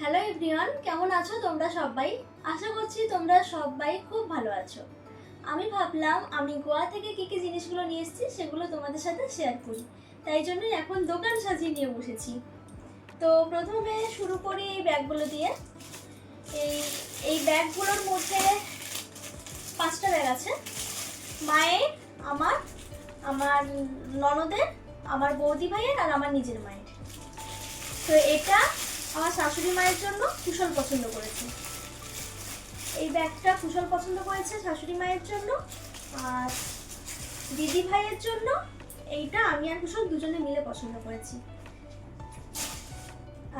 Hello everyone কেমন আছো তোমরা সবাই? আশা করছি তোমরা সবাই খুব ভালো আছো। আমি ভাবলাম, আমি গোয়া থেকে কী কী জিনিসগুলো নিয়ে এসেছি সেগুলো তোমাদের সাথে শেয়ার করি। তাই জন্যই এখন দোকান সাজিয়ে নিয়ে বসেছি। তো প্রথমে শুরু করি এই ব্যাগগুলো দিয়ে। এই এই ব্যাগগুলোর মধ্যে পাঁচটা ব্যাগ আছে। মায়ের, আমার আমার ননদের, আমার বৌদি ভাইয়ের আর আমার নিজের মায়ের। তো এটা আমার শাশুড়ি মায়ের জন্য কুশল পছন্দ করেছে। এই ব্যাগটা কুশল পছন্দ করেছে শাশুড়ি মায়ের জন্য আর দিদি ভাইয়ের জন্য এইটা আমি আর কুশল দুজনে মিলে পছন্দ করেছি।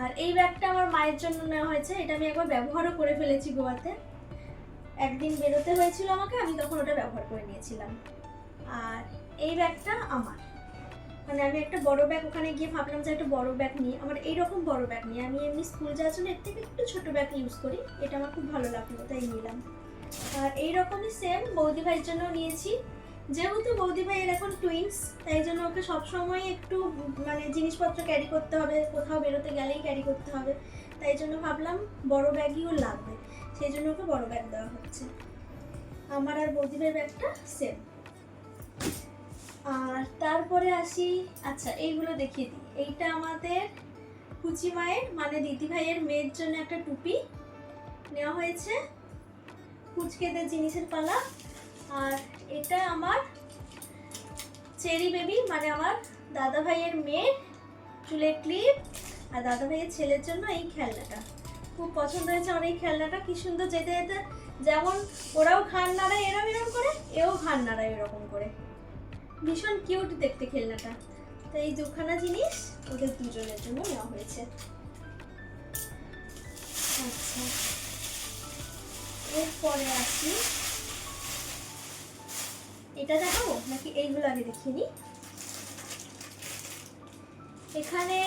আর এই ব্যাগটা আমার মায়ের জন্য নেওয়া হয়েছে, এটা আমি একবার ব্যবহারও করে ফেলেছি গোয়াতে। একদিন বেরোতে হয়েছিল আমাকে, আমি তখন ওটা ব্যবহার করে নিয়েছিলাম। আর এই ব্যাগটা আমার। মানে আমি একটা বড় ব্যাগ ওখানে গিয়ে ভাবলাম যে একটা বড় ব্যাগ নিই। আমার এইরকম বড় ব্যাগ নিই। আমি এমনি স্কুল যাওয়ার জন্য এর থেকে একটু ছোট ব্যাগ ইউজ করি। এটা আমার খুব ভালো লাগল, তাই নিলাম। আর এই রকমই সেম বৌদি ভাইয়ের জন্য নিয়েছি। যেহেতু বৌদি ভাইয়ের এখন টুইন্স তাই জন্য ওকে সবসময় একটু মানে জিনিসপত্র ক্যারি করতে হবে। কোথাও বেরোতে গেলেই ক্যারি করতে হবে। তাই জন্য ভাবলাম বড় ব্যাগই লাগবে। সেই জন্য ওকে বড় ব্যাগ দেওয়া হচ্ছে। আমার আর বৌদি ভাইয়ের ব্যাগটা সেম আর তারপরে আসি আচ্ছা এইগুলো দেখিয়ে দিই। এইটা আমাদের কুচি মায়ের মানে দিদি ভাইয়ের মেয়ের জন্য একটা টুপি নেওয়া হয়েছে। কুচকেদের জিনিসের পালা। আর এটা আমার চেরি বেবি মানে আমার দাদা ভাইয়ের মেয়ের চুলের ক্লিপ আর দাদা ভাইয়ের ছেলের জন্য এই খেলনাটা। খুব পছন্দ হয়েছে আমার এই খেলনাটা। কি সুন্দর যেতে যেতে যেমন ওরাও ঘান নাড়ায় এরম এরম করে, এও ঘান নাড়ায় এরকম করে। ভীষণ কিউট দেখতে খেলনাটা। তো এই দুখানা জিনিস ওদের দুজনের জন্য নেওয়া হয়েছে। আচ্ছা। এরপরে আসি। এটা দেখাবো নাকি এইগুলো আগে দেখিয়ে নিই এখানে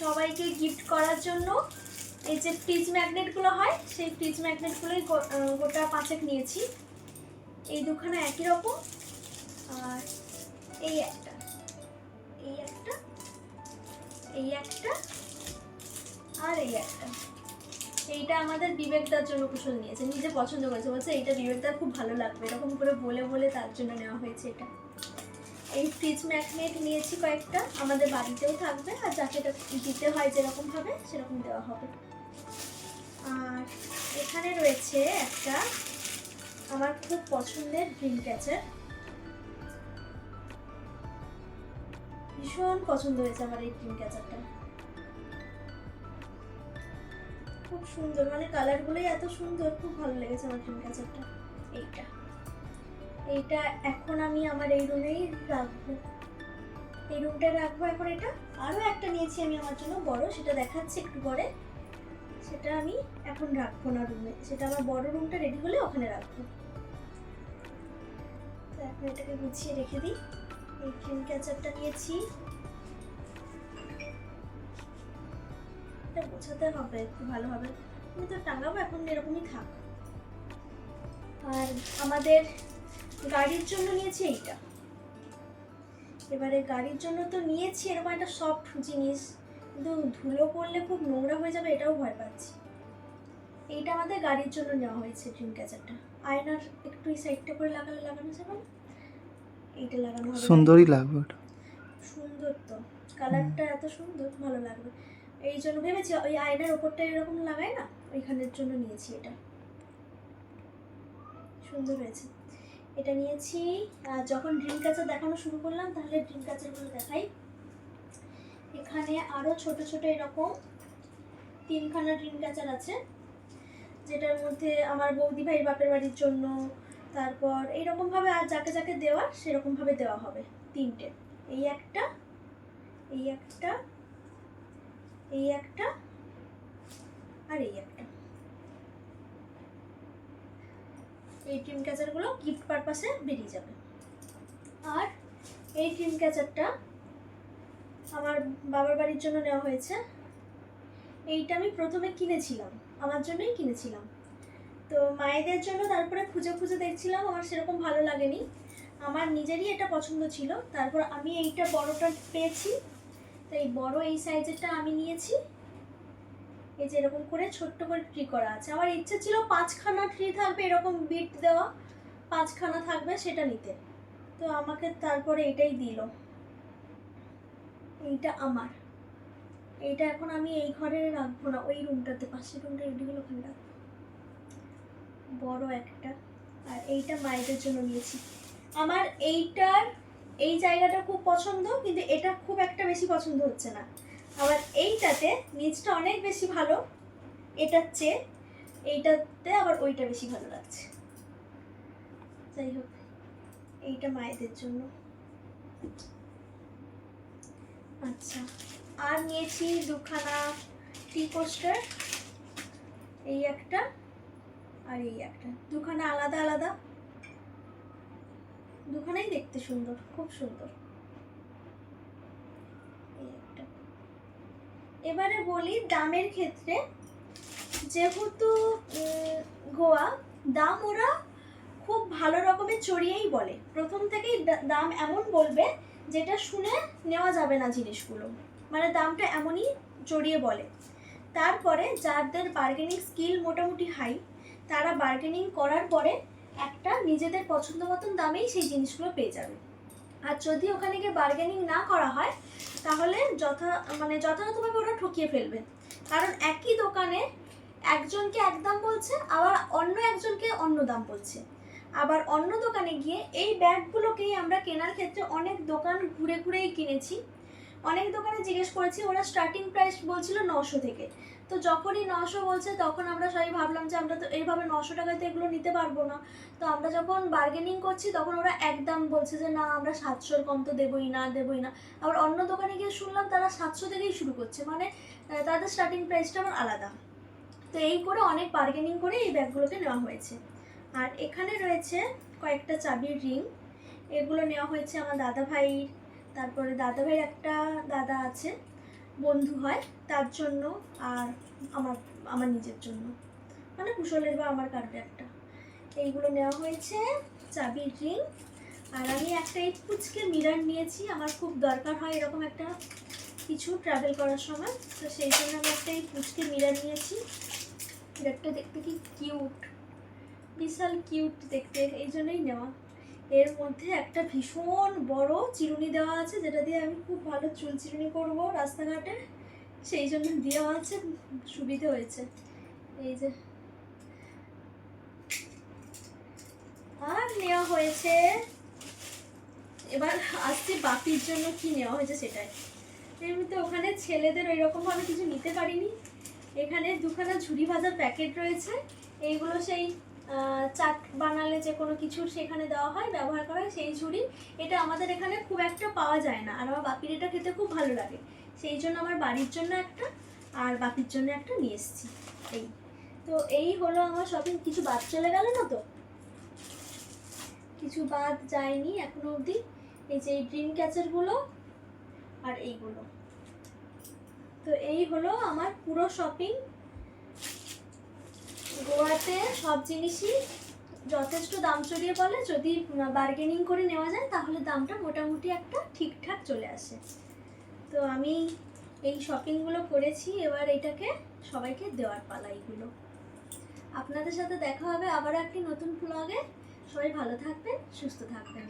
সবাইকে গিফট করার জন্য এই যে ফ্রিজ ম্যাগনেটগুলো হয়, সেই ফ্রিজ ম্যাগনেটগুলোই গোটা পাঁচেক নিয়েছি। এই দুখানা একই রকম। আর এই একটা এই একটা এই একটা, আর এই একটা। এইটা আমাদের বিবেকদার জন্য কুশল নিয়েছে, নিজে পছন্দ করেছে, বলছে এইটা বিবেকদার খুব ভালো লাগবে, এরকম করে বলে বলে তার জন্য নেওয়া হয়েছে এটা। এই ফ্রিজ ম্যাগনেট নিয়েছি কয়েকটা, আমাদের বাড়িতেও থাকবে, আর যাকে দিতে হয় যেরকম ভাবে সেরকম দেওয়া হবে। আর এখানে রয়েছে একটা আমার খুব পছন্দের ড্রিম ক্যাচার ভীষণ পছন্দ হয়েছে আমার এই ড্রিম ক্যাচারটা খুব সুন্দর মানে কালারগুলোই এত সুন্দর, খুব ভালো লেগেছে আমার ড্রিম ক্যাচারটা এইটা। এইটা এখন আমি আমার এই রুমেই রাখব। এই রুমটা রাখব এখন এটা। আরও একটা নিয়েছি আমি আমার জন্য, বড়, সেটা দেখাচ্ছি একটু পরে। সেটা আমি এখন রাখব না রুমে সেটা আমার বড় রুমটা রেডি হলে ওখানে রাখব। এখন এটাকে গুছিয়ে রেখে দিই। এই ক্রিম ক্যাচারটা নিয়েছি। এটা গোছাতে হবে, একটু ভালোভাবে। আমি তো টাঙাবো, এখন এরকমই থাক। আর আমাদের গাড়ির জন্য নিয়েছি এইটা। এবারে গাড়ির জন্য তো নিয়েছি, এরকম একটা সফট জিনিস। কিন্তু ধুলো পড়লে খুব নোংরা হয়ে যাবে, এটাও ভয় পাচ্ছি। এইটা আমাদের গাড়ির জন্য নেওয়া হয়েছে ড্রিম ক্যাচারটা আয়নার একটু এই সাইডটা করে লাগালে লাগানো যাবে না? এইটা লাগানো হবে সুন্দরই লাগবে ওটা। সুন্দর তো। কালারটা এত সুন্দর ভালো লাগবে। এই জন্য ভেবেছি ওই আয়নার ওপরটা এরকম লাগায় না? ওইখানের জন্য নিয়েছি এটা। সুন্দর হয়েছে। এটা নিয়েছি যখন ড্রিম ক্যাচার দেখানো শুরু করলাম তাহলে ড্রিম ক্যাচারগুলো দেখাই। এখানে আরও ছোট ছোট এরকম তিনখানা ড্রিম কাচার আছে যেটার মধ্যে আমার বৌদি ভাইয়ের বাপের বাড়ির জন্য তারপর এইরকমভাবে আর যাকে যাকে দেওয়ার সেরকমভাবে দেওয়া হবে তিনটে। এই একটা এই একটা এই একটা আর এই একটা। এই ড্রিম ক্যাচারগুলো গিফট পারপাসে বেরিয়ে যাবে। আর এই ড্রিম ক্যাচারটা আমার বাবার বাড়ির জন্য নেওয়া হয়েছে। এইটা আমি প্রথমে কিনেছিলাম, আমার জন্যই কিনেছিলাম। তো মায়েদের জন্য তারপরে খুঁজে খুঁজে দেখছিলাম, আমার সেরকম ভালো লাগেনি। আমার নিজেরই এটা পছন্দ ছিল। তারপর আমি এইটা বড়টা পেয়েছি। তাই বড় এই সাইজেরটা আমি নিয়েছি। এই যে এরকম করে ছোট্ট করে ট্রি করা আছে। আমার ইচ্ছে ছিল পাঁচখানা ট্রি থাকবে, এরকম বিট দেওয়া। পাঁচখানা থাকবে সেটা নিতে। তো আমাকে তারপরে এটাই দিল। এইটা আমার। এইটা এখন আমি এই ঘরে রাখব না, ওই রুমটাতে পাশের রুমটা রেডিগুলো ওখানে রাখব। বড় একটা। আর এইটা মায়েদের জন্য নিয়েছি। আমার এইটার, এই জায়গাটা খুব পছন্দ, কিন্তু এটা খুব একটা বেশি পছন্দ হচ্ছে না। আবার এইটাতে নিচটা অনেক বেশি ভালো, এটার চেয়ে এইটাতে আবার ওইটা বেশি ভালো লাগছে। যাই হোক, এইটা মায়েদের জন্য। আচ্ছা আর নিয়েছি দুখানা টি পোস্টার। এই একটা। আর এই একটা। দুখানা আলাদা আলাদা। দুখানাই দেখতে সুন্দর, খুব সুন্দর। এবারে বলি দামের ক্ষেত্রে, যেহেতু গোয়া, দাম ওরা খুব ভালো রকমের চড়িয়েই বলে। প্রথম থেকেই দাম এমন বলবে, যেটা শুনে নেওয়া যাবে না জিনিসগুলো। মানে দামটা এমনই চড়িয়ে বলে। তারপরে যাদের বার্গেনিং স্কিল মোটামুটি হাই তারা বার্গেনিং করার পরে একটা নিজেদের পছন্দ মতন দামেই সেই জিনিসগুলো পেয়ে যাবে। আর যদি ওখানে গিয়ে বার্গেনিং না করা হয়, তাহলে যথা মানে যথাযথভাবে ওরা ঠকিয়ে ফেলবে। কারণ একই দোকানে একজনকে এক দাম বলছে, আবার অন্য একজনকে অন্য দাম বলছে। আবার অন্য দোকানে গিয়ে এই ব্যাগগুলোকেই আমরা কেনার ক্ষেত্রে অনেক দোকান ঘুরে ঘুরেই কিনেছি। অনেক দোকানে জিজ্ঞেস করেছি, ওরা স্টার্টিং প্রাইস বলছিল নশো থেকে। তো যখনই নশো বলছে, তখন আমরা সবাই ভাবলাম যে আমরা তো এইভাবে নশো টাকায় তো এগুলো নিতে পারব না। তো আমরা যখন বার্গেনিং করছি, তখন ওরা একদম বলছে যে, না, আমরা সাতশোর কম তো দেবোই না দেবোই না। আবার অন্য দোকানে গিয়ে শুনলাম তারা সাতশো থেকেই শুরু করছে মানে তাদের স্টার্টিং প্রাইসটা আমার আলাদা। তো এই করে অনেক বার্গেনিং করে এই ব্যাগগুলোকে নেওয়া হয়েছে। আর এখানে রয়েছে কয়েকটা চাবির রিং। এগুলো নেওয়া হয়েছে আমার দাদা ভাইয়ের তারপরে দাদা ভাইয়ের একটা দাদা আছে, বন্ধু হয়, তার জন্য আর আমার আমার নিজের জন্য। মানে কুশলের বা আমার কারোর একটা। এইগুলো নেওয়া হয়েছে, চাবির রিং। আর আমি একটা এই পুচকে মিরার নিয়েছি, আমার খুব দরকার হয় এরকম একটা কিছু ট্রাভেল করার সময়। তো সেই জন্য আমি একটা এই পুচকে মিরার নিয়েছি। মিরারটা দেখতে কি কিউট বিশাল কিউট দেখতে, এই জন্যই নেওয়া। এর মধ্যে একটা ভীষণ বড় চিরুনি দেওয়া আছে, যেটা দিয়ে আমি খুব ভালো চুল চিরুনি করব রাস্তাঘাটে। সেই জন্য দেওয়া আছে, সুবিধে হয়েছে। এই যে। আর নেওয়া হয়েছে। এবার আসছে বাপির জন্য কি নেওয়া হয়েছে সেটাই। এমনিতে ওখানে ছেলেদের ওই রকম ভাবে কিছু নিতে পারিনি। এখানে দুখানা ঝুড়ি ভাজার প্যাকেট রয়েছে। এইগুলো সেই চাট বানালে যে কোনো কিছু সেখানে দেওয়া হয়, ব্যবহার করা হয়, সেই ঝুড়ি। এটা আমাদের এখানে খুব একটা পাওয়া যায় না। আর আমার বাপির এটা খেতে খুব ভালো লাগে। সেই জন্য আমার বাড়ির জন্য একটা, আর বাপির জন্য একটা নিয়ে এসেছি। এই। তো এই হলো আমার শপিং কিছু বাদ চলে গেল না তো? কিছু বাদ যায়নি এখনও অবধি। এই যে এই ড্রিম ক্যাচারগুলো আর এইগুলো। তো এই হলো আমার পুরো শপিং গোয়াতে সব জিনিসই যথেষ্ট দাম চড়িয়ে বলে। যদি বার্গেনিং করে নেওয়া যায়, তাহলে দামটা মোটামুটি একটা ঠিকঠাক চলে আসে। তো আমি এই শপিংগুলো করেছি, এবার এটাকে সবাইকে দেওয়ার পালা এইগুলো আপনাদের সাথে দেখা হবে আবার একটি নতুন ব্লগে সবাই ভালো থাকবেন, সুস্থ থাকবেন।